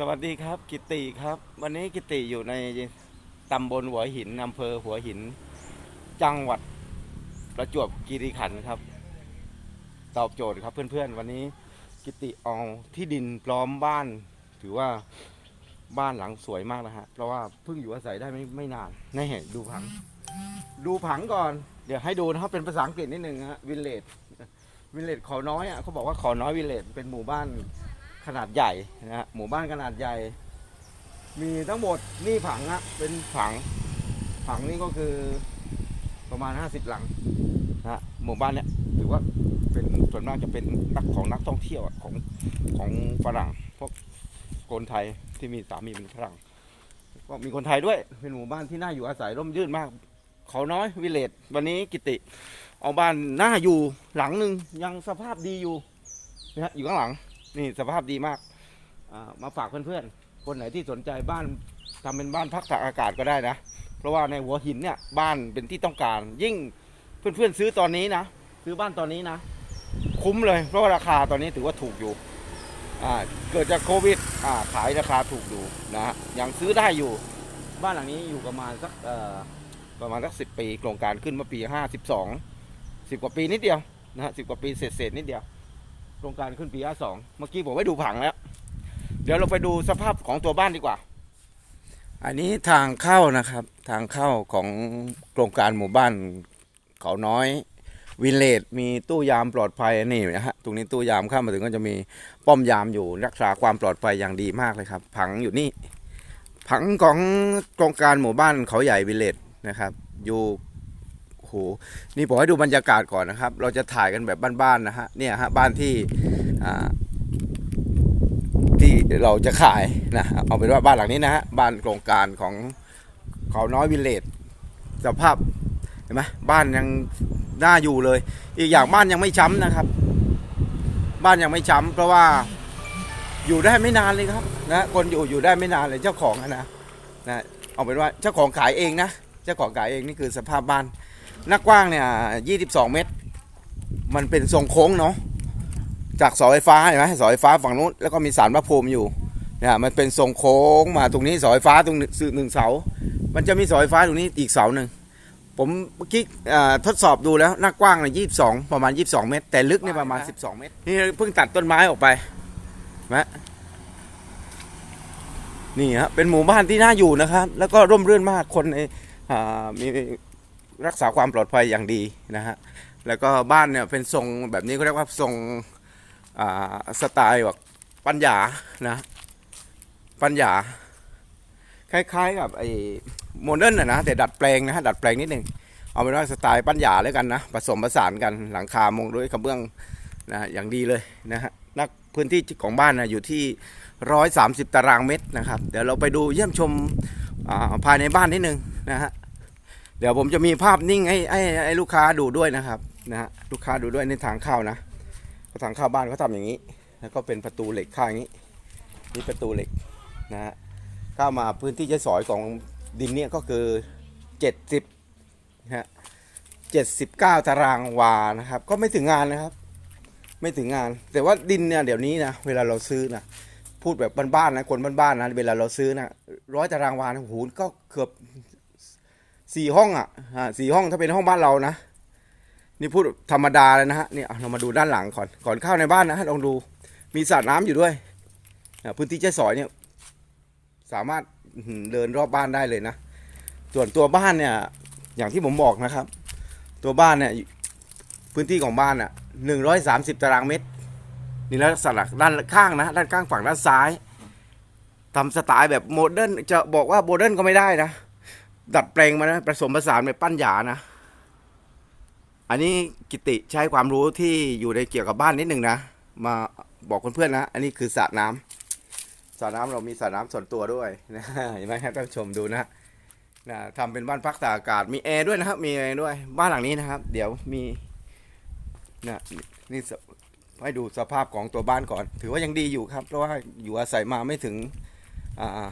สวัสดีครับ กิติครับ วันนี้กิติอยู่ในตำบลหัวหินอำเภอหัวหิน จังหวัดประจวบคีรีขันธ์ครับ ตอบโจทย์ครับเพื่อนๆ วันนี้กิติเอาที่ดินพร้อมบ้าน ถือว่าบ้านหลังสวยมากนะฮะเพราะว่าเพิ่งอยู่อาศัยได้ไม่ไม่นานนี่เห็นดูผัง ดูผังก่อน เดี๋ยวให้ดูนะครับเป็นภาษาอังกฤษนิดนึงฮะวิลเลจวิลเลจขาน้อยอะเขาบอกว่าขาน้อยวิลเลจเป็นหมู่บ้าน ขนาดใหญ่นะฮะหมู่บ้านขนาดใหญ่ มีทั้งหมดนี่ผังอะเป็นผัง ผังนี่ก็คือประมาณ 50 หลังนะฮะหมู่บ้านเนี้ยถือว่าเป็นส่วนมากจะเป็นนักของนักท่องเที่ยวของของฝรั่งพวกคนไทยที่มีสามีเป็นฝรั่งก็มีคนไทยด้วยเป็นหมู่บ้านที่น่าอยู่อาศัยร่มรื่นมาก เขาน้อยวิเลจวันนี้กิติ เอาบ้านน่าอยู่หลังหนึ่งยังสภาพดีอยู่นะฮะอยู่ข้างหลัง นี่สภาพดีมากมาฝากเพื่อนๆ คนไหนที่สนใจบ้านทำเป็นบ้านพักตากอากาศก็ได้นะ เพราะว่าในหัวหินเนี่ยบ้านเป็นที่ต้องการ ยิ่งเพื่อนๆซื้อตอนนี้นะ ซื้อบ้านตอนนี้นะ คุ้มเลย เพราะว่าราคาตอนนี้ถือว่าถูกอยู่เกิดจากโควิดขายราคาถูกอยู่นะ ยังซื้อได้อยู่ บ้านหลังนี้อยู่ประมาณสักประมาณสักสิปี โครงการขึ้นมื่อปีห้าสิบสองสิบกว่าปีนิดเดียวนะฮะสิบกว่าปีเศษๆนิดเดียว โครงการขึ้นปีห้าสองเมื่อกี้ผมไปดูผังแล้ว เดี๋ยวเราไปดูสภาพของตัวบ้านดีกว่า อันนี้ทางเข้านะครับ ทางเข้าของโครงการหมู่บ้านเขาน้อยวินเลจมีตู้ยามปลอดภัยนี่นะฮะตรงนี้ตู้ยามเข้ามาถึงก็จะมีป้อมยามอยู่รักษาความปลอดภัยอย่างดีมากเลยครับ ผังอยู่นี่ผังของโครงการหมู่บ้านเขาใหญ่วิเลจนะครับ อยู่ นี่ผมให้ดูบรรยากาศก่อนนะครับ เราจะถ่ายกันแบบบ้านๆนะฮะเนี่ยฮะบ้านที่ที่เราจะขายนะเอาเป็นว่าบ้านหลังนี้นะฮะบ้านโครงการของเขาน้อยวิลเลจสภาพเห็นไหมบ้านยังน่าอยู่เลย อีกอย่างบ้านยังไม่ช้ำนะครับ บ้านยังไม่ช้ำเพราะว่าอยู่ได้ไม่นานเลยครับนะคนอยู่อยู่ได้ไม่นานเลยเจ้าของนะนะเอาเป็นว่าเจ้าของขายเองนะ เจ้าของขายเองนี่คือสภาพบ้าน หน้ากว้างเนี่ย22 เมตร มันเป็นทรงโค้งเนาะ จากเสาไฟฟ้าเห็นไหมเสาไฟฟ้าฝั่งนู้นแล้วก็มีสารพระภูมิอยู่ เนี่ยมันเป็นทรงโค้งมาตรงนี้เสาไฟฟ้าตรงหนึ่งหนึ่งเสา มันจะมีเสาไฟฟ้าตรงนี้อีกเสาหนึ่ง ผมเมื่อกี้อ่าทดสอบดูแล้วหน้ากว้างเนี่ย22ประมาณ 22 เมตร แต่ลึกเนี่ยประมาณ 12 เมตร นี่เพิ่งตัดต้นไม้ออกไปเห็นไหมนี่ฮะเป็นหมู่บ้านที่น่าอยู่นะครับ แล้วก็ร่มรื่นมากคนในอ่ามี รักษาความปลอดภัยอย่างดีนะฮะแล้วก็บ้านเนี่ยเป็นทรงแบบนี้เขาเรียกว่าทรงสไตล์แบบปัญญานะปัญญา คล้ายๆกับไอ้โมเดิร์นนะนะแต่ดัดแปลงนะฮะดัดแปลงนิดหนึ่งเอาเป็นว่าสไตล์ปัญญาแล้วกันนะผสมผสานกันหลังคามงด้วยกระเบื้องนะอย่างดีเลยนะฮะนักพื้นที่ของบ้านนะอยู่ที่ร้อยสามสิบตารางเมตรนะครับ เดี๋ยวเราไปดูเยี่ยมชมภายในบ้านนิดนึงนะฮะ เดี๋ยวผมจะมีภาพนิ่งให้ให้ให้ลูกค้าดูด้วยนะครับนะฮะลูกค้าดูด้วยในทางเข้านะทางเข้าบ้านเขาทำอย่างนี้ แล้วก็เป็นประตูเหล็กข้างนี้นี่ประตูเหล็กนะฮะเข้ามาพื้นที่ใช้สอยของดินเนี่ยก็คือ 70นะฮะ79 ตารางวานะครับ ก็ไม่ถึงงานนะครับ ไม่ถึงงาน แต่ว่าดินเนี่ยเดี๋ยวนี้นะเวลาเราซื้อนะพูดแบบบ้านๆนะคนบ้านๆนะเวลาเราซื้อนะร้อยตารางวานะโอ้โหก็เกือบ สี่ห้องอะอ่าสี่ห้องถ้าเป็นห้องบ้านเรานะ นี่พูดธรรมดาเลยนะฮะเนี่ยเรามาดูด้านหลังก่อนก่อนเข้าในบ้านนะฮะลองดูมีสระน้ำอยู่ด้วยพื้นที่ใช้สอยเนี่ย สามารถเดินรอบบ้านได้เลยนะ ส่วนตัวบ้านเนี่ย อย่างที่ผมบอกนะครับ ตัวบ้านเนี่ย พื้นที่ของบ้านอะหนึ่งร้อยสามสิบตารางเมตร นี่แล้วสลักด้านข้างนะ ด้านข้างฝั่งด้านซ้ายทำสไตล์แบบโมเดิร์นจะบอกว่าโมเดิร์นก็ไม่ได้นะ ดัดแปลงมานะผสมผสานแบบปั้นหยานะ อันนี้กิติใช้ความรู้ที่อยู่ในเกี่ยวกับบ้านนิดหนึ่งนะ มาบอกเพื่อนๆนะ อันนี้คือสระน้ำสระน้ำเรามีสระน้ำส่วนตัวด้วยนะเห็นไหมครับท่านผู้ชมดูนะนะทำเป็นบ้านพักตากอากาศมีแอร์ด้วยนะครับ มีแอร์ด้วยบ้านหลังนี้นะครับ เดี๋ยวมีนะนี่ให้ดูสภาพของตัวบ้านก่อน ถือว่ายังดีอยู่ครับ เพราะว่าอยู่อาศัยมาไม่ถึงอ่า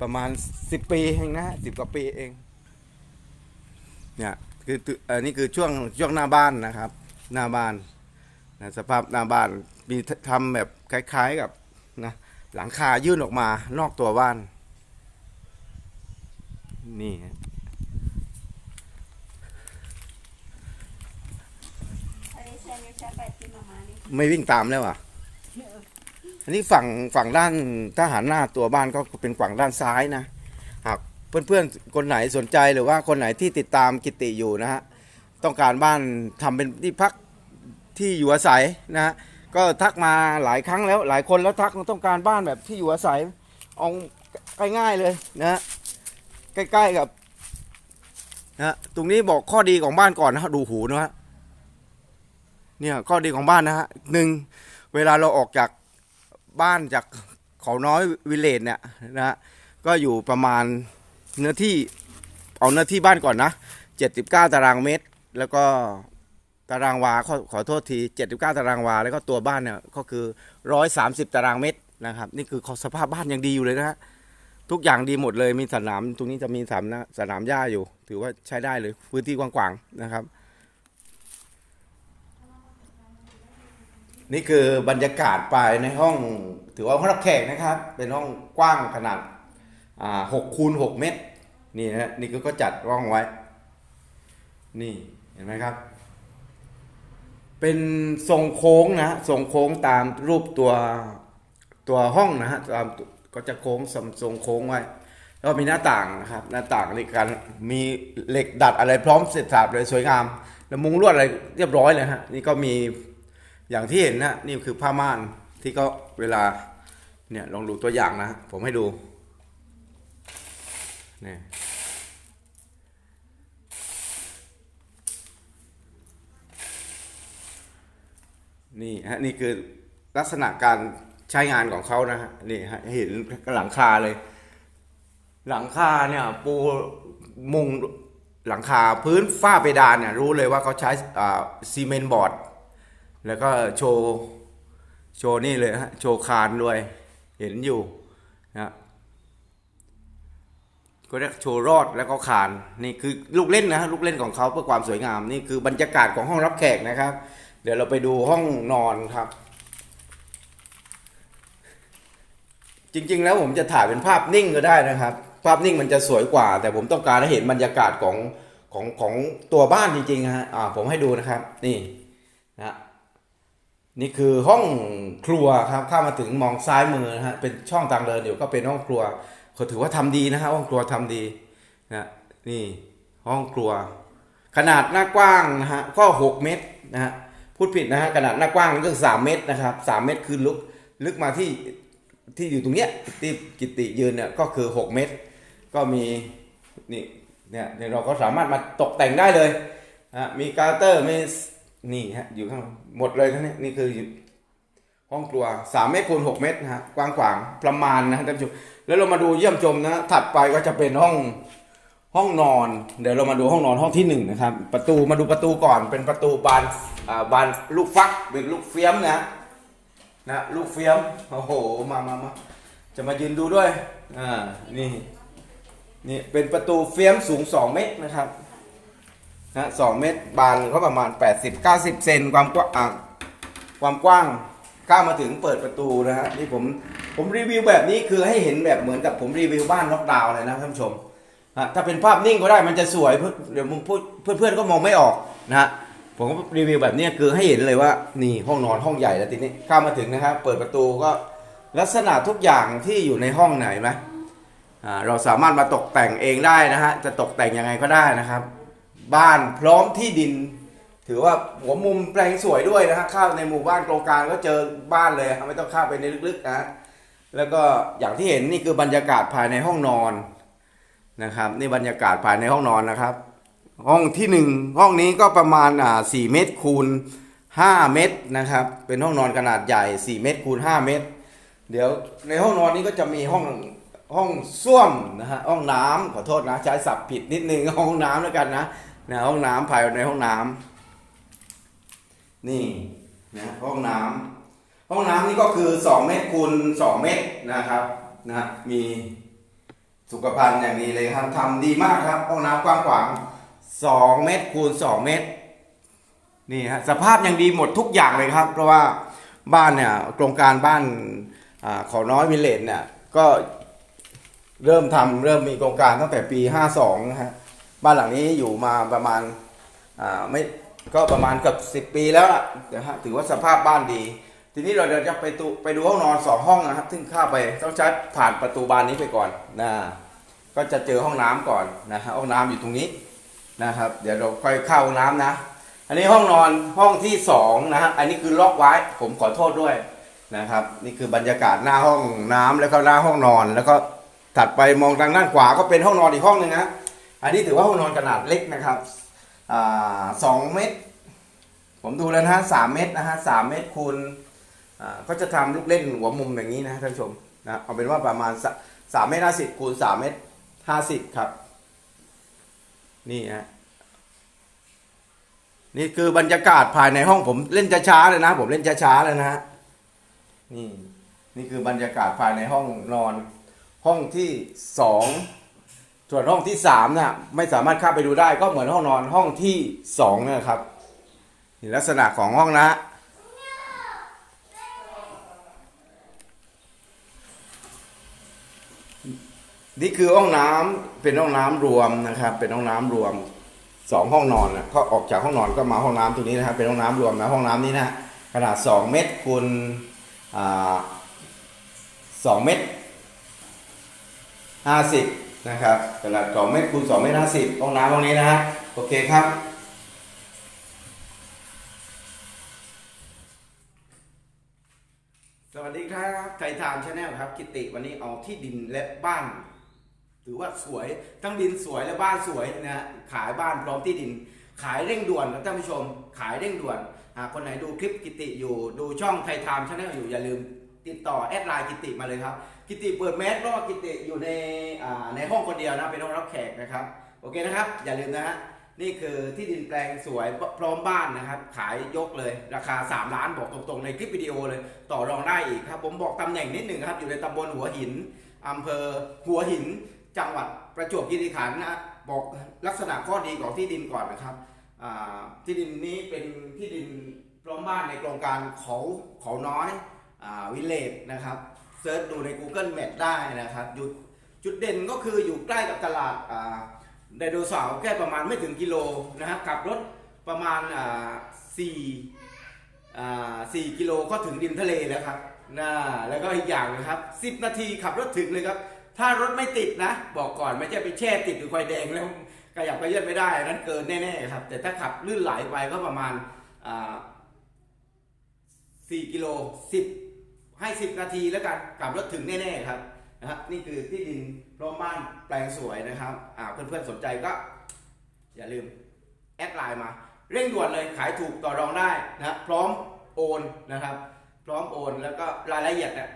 ประมาณสิบปีเองนะฮะสิบกว่าปีเอง เนี่ยคือตึอันนี้คือช่วงช่วงหน้าบ้านนะครับ หน้าบ้านนะสภาพหน้าบ้านมีทำแบบคล้ายๆกับนะหลังคายื่นออกมานอกตัวบ้าน นี่ฮะอันนี้ใช้นิ้วใช้แปดที่มามานี่ไม่วิ่งตามแล้วอะ อันนี้ฝั่งฝั่งด้านถ้าหันหน้าตัวบ้านก็เป็นฝั่งด้านซ้ายนะหากเพื่อนๆคนไหนสนใจหรือว่าคนไหนที่ติดตามกิติอยู่นะฮะต้องการบ้านทำเป็นที่พักที่อยู่อาศัยนะฮะก็ทักมาหลายครั้งแล้วหลายคนแล้วทักต้องการบ้านแบบที่อยู่อาศัยเอาง่ายๆเลยนะฮะใกล้ๆกับนะฮะตรงนี้บอกข้อดีของบ้านก่อนนะฮะดูหูนะฮะเนี่ยข้อดีของบ้านนะฮะหนึ่งเวลาเราออกจาก บ้านจากเขาน้อยวิลเลจเนี่ยนะฮะก็อยู่ประมาณเนื้อที่เอาเนื้อที่บ้านก่อนนะ 79 ตารางเมตร แล้วก็ตารางวาขอขอโทษที 79 ตารางวา แล้วก็ตัวบ้านเนี่ยก็คือ 130 ตารางเมตรนะครับนี่คือสภาพบ้านยังดีอยู่เลยนะฮะทุกอย่างดีหมดเลยมีสนามตรงนี้จะมีสนามนะสนามหญ้าอยู่ ถือว่าใช้ได้เลยพื้นที่กว้างๆนะครับ นี่คือบรรยากาศภายในห้อง ถือว่าห้องรับแขกนะครับ เป็นห้องกว้างขนาดหกคูณหกเมตร นี่นะนี่ก็จัดร่องไว้ นี่เห็นไหมครับ เป็นทรงโค้งนะทรงโค้งตามรูปตัวตัวห้องนะฮะตามก็จะโค้งสำทรงโค้งไว้แล้วมีหน้าต่างนะครับ หน้าต่างในการมีเหล็กดัดอะไรพร้อมเสร็จสรรเลยสวยงาม แล้วมุงลวดอะไรเรียบร้อยเลยฮะนี่ก็มี อย่างที่เห็นนะนี่คือผ้าม่านที่ก็เวลาเนี่ยลองดูตัวอย่างนะผมให้ดูนี่นี่ฮะนี่คือลักษณะการใช้งานของเขานะฮะนี่ฮะเห็นหลังคาเลย หลังคาเนี่ยปูมุงหลังคาพื้นฝ้าเพดานเนี่ยรู้เลยว่าเขาใช้ซีเมนต์บอร์ด แล้วก็โชว์โชว์นี่เลยฮะโชว์คานด้วย เห็นอยู่นะก็เรียกโชว์รอดแล้วก็คานนี่คือลูกเล่นนะลูกเล่นของเขาเพื่อความสวยงามนี่คือบรรยากาศของห้องรับแขกนะครับ เดี๋ยวเราไปดูห้องนอนครับ จริงๆ แล้วผมจะถ่ายเป็นภาพนิ่งก็ได้นะครับ ภาพนิ่งมันจะสวยกว่า แต่ผมต้องการให้เห็นบรรยากาศของของของตัวบ้านจริงๆฮะอ่าผมให้ดูนะครับ นี่นะ นี่คือห้องครัวครับเข้ามาถึงมองซ้ายมือนะฮะเป็นช่องทางเดินอยู่ก็เป็นห้องครัวเขาถือว่าทำดีนะฮะห้องครัวทำดีนะนี่ห้องครัว ขนาดหน้ากว้างนะฮะก็หกเมตรนะฮะพูดผิดนะฮะขนาดหน้ากว้างนี่ก็สามเมตรนะครับสามเมตรคือลึกลึกมาที่ที่อยู่ตรงเนี้ยที่กิติยืนเนี่ยก็คือหกเมตร ก็มีนี่เนี่ยเราก็สามารถมาตกแต่งได้เลยนะมีกาวเตอร์มี นี่ฮะอยู่ข้างหมดเลยทั้งนี้นี่คือห้องครัว3เมตรคูณ6เมตรนะฮะกว้างขวางประมาณนะท่านผู้ชมแล้วเรามาดูเยี่ยมชมนะถัดไปก็จะเป็นห้องห้องนอน เดี๋ยวเรามาดูห้องนอนห้องที่หนึ่งนะครับ ประตูมาดูประตูก่อนเป็นประตูบานอ่าบานลูกฟักเป็นลูกเฟี้ยมนะนะลูกเฟี้ยมโอ้โหมามามาจะมายืนดูด้วยอ่านี่นี่เป็นประตูเฟี้ยมสูง2เมตรนะครับ นะสองเมตรบานเขาประมาณ 80 90 เซนความกว้างความกว้างก้ามาถึงเปิดประตูนะฮะนี่ผมผมรีวิวแบบนี้คือให้เห็นแบบเหมือนกับผมรีวิวบ้านล็อกดาวน์เลยนะท่านผู้ชมถ้าเป็นภาพนิ่งก็ได้มันจะสวยเพื่อเดี๋ยวมึงพูดเพื่อนๆก็มองไม่ออกนะฮะผมก็รีวิวแบบนี้คือให้เห็นเลยว่านี่ห้องนอนห้องใหญ่แล้วทีนี้ข้ามาถึงนะครับเปิดประตูก็ลักษณะทุกอย่างที่อยู่ในห้องไหนไหมเราสามารถมาตกแต่งเองได้นะฮะจะตกแต่งยังไงก็ได้นะครับ บ้านพร้อมที่ดิน ถือว่าหัวมุมแปลงสวยด้วยนะฮะเข้าในหมู่บ้านโครงการก็เจอบ้านเลยไม่ต้องเข้าไปในลึกๆนะแล้วก็อย่างที่เห็นนี่คือบรรยากาศภายในห้องนอนนะครับนี่บรรยากาศภายในห้องนอนนะครับ ห้องที่หนึ่งห้องนี้ก็ประมาณอ่าสี่เมตรคูณห้าเมตรนะครับ เป็นห้องนอนขนาดใหญ่สี่เมตรคูณห้าเมตร เดี๋ยวในห้องนอนนี้ก็จะมีห้องห้องส้วมนะฮะห้องน้ำขอโทษนะใช้ศัพท์ผิดนิดนึงห้องน้ำแล้วกันนะ นห้องน้ำภายในห้องน้ำนี่นะห้องน้ำห้องน้ำนี่ก็คือ 2 เมตรคูณ2 เมตรนะครับนะมีสุขภัณฑ์อย่างดีเลยครับทำดีมากครับ ห้องน้ำกว้างขวาง2เมตรคูณ2 เมตรนี่ฮะสภาพยังดีหมดทุกอย่างเลยครับ เพราะว่าบ้านเนี่ยโครงการบ้านอขาน้อยวิลเลจเนี่ยก็เริ่มทำเริ่มมีโครงการตั้งแต่ปี 52นะฮะ บ้านหลังนี้อยู่มาประมาณอ่าไม่ก็ประมาณเกับ10ปีแล้วล่ะนะฮะถือว่าสภาพบ้านดี ทีนี้เราเดี๋ยวจะไปดูไปดูห้องนอนสองห้องนะครับ ซึ่งเข้าไปต้องใช้ผ่านประตูบานนี้ไปก่อนนะก็จะเจอห้องน้ำก่อนนะฮะห้องน้ำอยู่ตรงนี้นะครับ เดี๋ยวเราค่อยเข้าห้องน้ำนะ อันนี้ห้องนอนห้องที่สองนะฮะอันนี้คือล็อกไว้ ผมขอโทษด้วยนะครับ นี่คือบรรยากาศหน้าห้องน้ำแล้วก็หน้าห้องนอน แล้วก็ถัดไปมองทางด้านขวาก็เป็นห้องนอนอีกห้องหนึ่งนะ อันนี้ถือว่าห้องนอนขนาดเล็กนะครับอสองเมตร ผมดูแล้วนะฮะสามเมตรนะฮะสามเมตรคูณก็จะทำลูกเล่นหัวมุมอย่างนี้นะท่านผู้ชมนะเอาเป็นว่าประมาณสามเมตรห้าสิบคูณสามเมตรห้าสิบครับ นี่ฮะนี่คือบรรยากาศภายในห้องผมเล่นช้าๆเลยนะ ผมเล่นช้าๆเลยนะฮะนี่นี่คือบรรยากาศภายในห้องนอน ห้องที่สอง ส่วนห้องที่สามน่ะไม่สามารถเข้าไปดูได้ก็เหมือนห้องนอนห้องที่สองเนี่ยครับนี่ลักษณะของห้องนะ นี่คือห้องน้ำเป็นห้องน้ำรวมนะครับ เป็นห้องน้ำรวมสองห้องนอนนะก็ออกจากห้องนอนก็มาห้องน้ำตรงนี้นะครับ เป็นห้องน้ำรวมนะห้องน้ำนี้นะขนาด2เมตรคูณสองเมตรห้าสิบ นะครับขนาด2เมตรคูณ2เมตรห้าสิบห้องน้ำห้องนี้นะฮะโอเคครับสวัสดีครับไทยทามชาแนลครับกิติวันนี้เอาที่ดินและบ้านถือว่าสวยทั้งดินสวยและบ้านสวยนะฮะขายบ้านพร้อมที่ดิน ขายเร่งด่วนนะท่านผู้ชม ขายเร่งด่วนหากคนไหนดูคลิปกิติอยู่ ดูช่องไทยไทม์ชาแนลอยู่อย่าลืม ติดต่อแอดไลน์กิติมาเลยครับ กิติเปิดแมสเพราะว่ากิติอยู่ในอ่าในห้องคนเดียวนะเป็นห้องรับแขกนะครับ โอเคนะครับ อย่าลืมนะฮะนี่คือที่ดินแปลงสวยพร้อมบ้านนะครับ ขายยกเลยราคา 3 ล้านบอกตรงๆ ในคลิปวิดีโอเลย ต่อรองได้อีกครับ ผมบอกตำแหน่งนิดหนึ่งครับ อยู่ในตำบลหัวหินอำเภอหัวหิน จังหวัดประจวบคีรีขันธ์นะบอกลักษณะข้อดีของที่ดินก่อนนะครับที่ดินนี้เป็นที่ดินพร้อมบ้านในโครงการเขาเขาน้อยวิลเลจนะครับ เซิร์ชดูใน Google Map ได้นะครับอยู่จุดเด่นก็คืออยู่ใกล้กับตลาดไดโนเสาร์แค่ประมาณไม่ถึงกิโลนะครับขับรถประมาณสี่สี่กิโลก็ถึงริมทะเลแล้วครับนะแล้วก็อีกอย่างนะครับสิบนาทีขับรถถึงเลยครับ ถ้ารถไม่ติดนะ บอกก่อนไม่ใช่ไปแช่ติดอยู่ไฟแดงแล้วขยับไปเยื่อนไม่ได้นั้นเกินแน่ๆครับ แต่ถ้าขับลื่นไหลไปก็ประมาณอ่กิโล10 ให้10นาทีแล้วกันขับรถถึงแน่ๆครับนะครับนี่คือที่ดินพร้อมบ้านแปลงสวยนะครับอ่าเพื่อนๆสนใจก็อย่าลืมแอดไลน์มาเร่งด่วนเลยขายถูกต่อรองได้นะพร้อมโอนนะครับ พร้อมโอนแล้วก็รายละเอียดนี่ย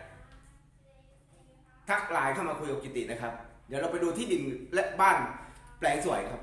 ทักไลน์เข้ามาคุยกับกิตินะครับ เดี๋ยวเราไปดูที่ดินและบ้านแปลงสวยครับ